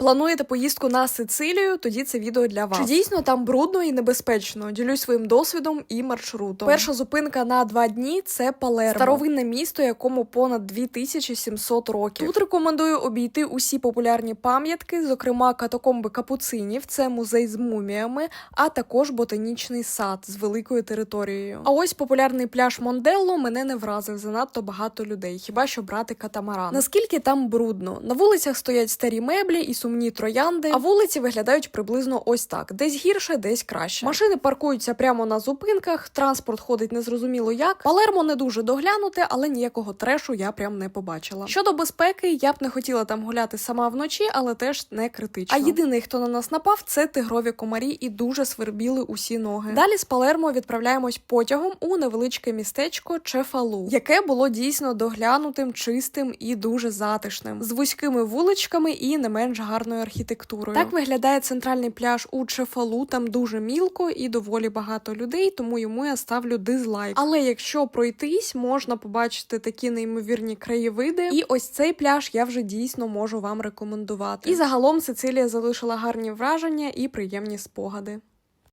Плануєте поїздку на Сицилію? Тоді це відео для вас. Чи дійсно там брудно і небезпечно? Ділюсь своїм досвідом і маршрутом. Перша зупинка на два дні це Палермо. старовинне місто, якому понад 2700 років. Тут рекомендую обійти усі популярні пам'ятки, зокрема катакомби капуцинів, це музей з муміями, а також ботанічний сад з великою територією. А ось популярний пляж Монделло мене не вразив занадто багато людей, хіба що брати катамаран. Наскільки там брудно? На вулицях стоять старі меблі і сумні троянди, а вулиці виглядають приблизно ось так: десь гірше, десь краще. Машини паркуються прямо на зупинках, транспорт ходить незрозуміло як. Палермо не дуже доглянуте, але ніякого трешу я прям не побачила. Щодо безпеки, я б не хотіла там гуляти сама вночі, але теж не критично. А єдиний, хто на нас напав, це тигрові комарі і дуже свербіли усі ноги. Далі з Палермо відправляємось потягом у невеличке містечко Чефалу, яке було дійсно доглянутим, чистим і дуже затишним, з вузькими вуличками і не менш гарною архітектурою. Так виглядає центральний пляж у Чефалу. Там дуже мілко і доволі багато людей, тому йому я ставлю дизлайк. Але якщо пройтись, можна побачити такі неймовірні краєвиди. І ось цей пляж я вже дійсно можу вам рекомендувати. І загалом Сицилія залишила гарні враження і приємні спогади.